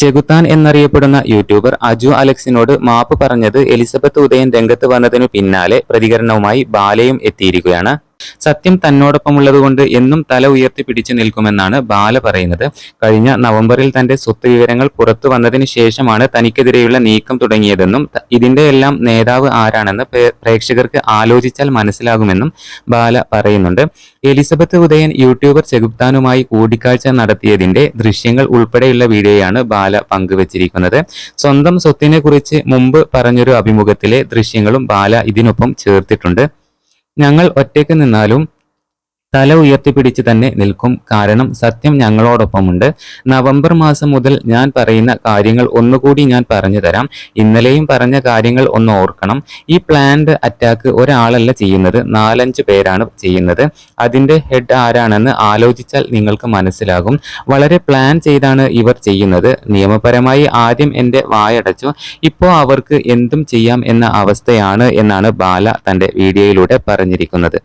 ചെകുത്താൻ എന്നറിയപ്പെടുന്ന യൂട്യൂബർ അജു അലക്സിനോട് മാപ്പ് പറഞ്ഞത് എലിസബത്ത് ഉദയൻ രംഗത്ത് വന്നതിനു പിന്നാലെ പ്രതികരണവുമായി ബാലയും എത്തിയിരിക്കുകയാണ്. സത്യം തന്നോടൊപ്പമുള്ളതുകൊണ്ട് എന്നും തല ഉയർത്തി പിടിച്ചു നിൽക്കുമെന്നാണ് ബാല പറയുന്നത്. കഴിഞ്ഞ നവംബറിൽ തന്റെ സ്വത്ത് വിവരങ്ങൾ പുറത്തു വന്നതിന് ശേഷമാണ് തനിക്കെതിരെയുള്ള നീക്കം തുടങ്ങിയതെന്നും ഇതിന്റെ എല്ലാം നേതാവ് ആരാണെന്ന് പ്രേക്ഷകർക്ക് ആലോചിച്ചാൽ മനസ്സിലാകുമെന്നും ബാല പറയുന്നുണ്ട്. എലിസബത്ത് ഉദയൻ യൂട്യൂബർ ചെഗുപ്താനുമായി കൂടിക്കാഴ്ച നടത്തിയതിന്റെ ദൃശ്യങ്ങൾ ഉൾപ്പെടെയുള്ള വീഡിയോയാണ് ബാല പങ്കുവച്ചിരിക്കുന്നത്. സ്വന്തം സ്വത്തിനെ കുറിച്ച് മുമ്പ് പറഞ്ഞൊരു അഭിമുഖത്തിലെ ദൃശ്യങ്ങളും ബാല ഇതിനൊപ്പം ചേർത്തിട്ടുണ്ട്. ഞങ്ങൾ ഒറ്റയ്ക്ക് നിന്നാലും തല ഉയർത്തിപ്പിടിച്ച് തന്നെ നിൽക്കും. കാരണം സത്യം ഞങ്ങളോടൊപ്പമുണ്ട്. നവംബർ മാസം മുതൽ ഞാൻ പറയുന്ന കാര്യങ്ങൾ ഒന്നുകൂടി ഞാൻ പറഞ്ഞു തരാം. ഇന്നലെയും പറഞ്ഞ കാര്യങ്ങൾ ഒന്ന് ഓർക്കണം. ഈ പ്ലാൻഡ് അറ്റാക്ക് ഒരാളല്ല ചെയ്യുന്നത്. നാലഞ്ച് പേരാണ് ചെയ്യുന്നത്. അതിന്റെ ഹെഡ് ആരാണെന്ന് ആലോചിച്ചാൽ നിങ്ങൾക്ക് മനസ്സിലാകും. വളരെ പ്ലാൻ ചെയ്താണ് ഇവർ ചെയ്യുന്നത്. നിയമപരമായി ആദ്യം എന്റെ വായടച്ചു. ഇപ്പോൾ അവർക്ക് എന്തും ചെയ്യാം എന്ന അവസ്ഥയാണ് എന്നാണ് ബാല തന്റെ വീഡിയോയിലൂടെ പറഞ്ഞിരിക്കുന്നത്.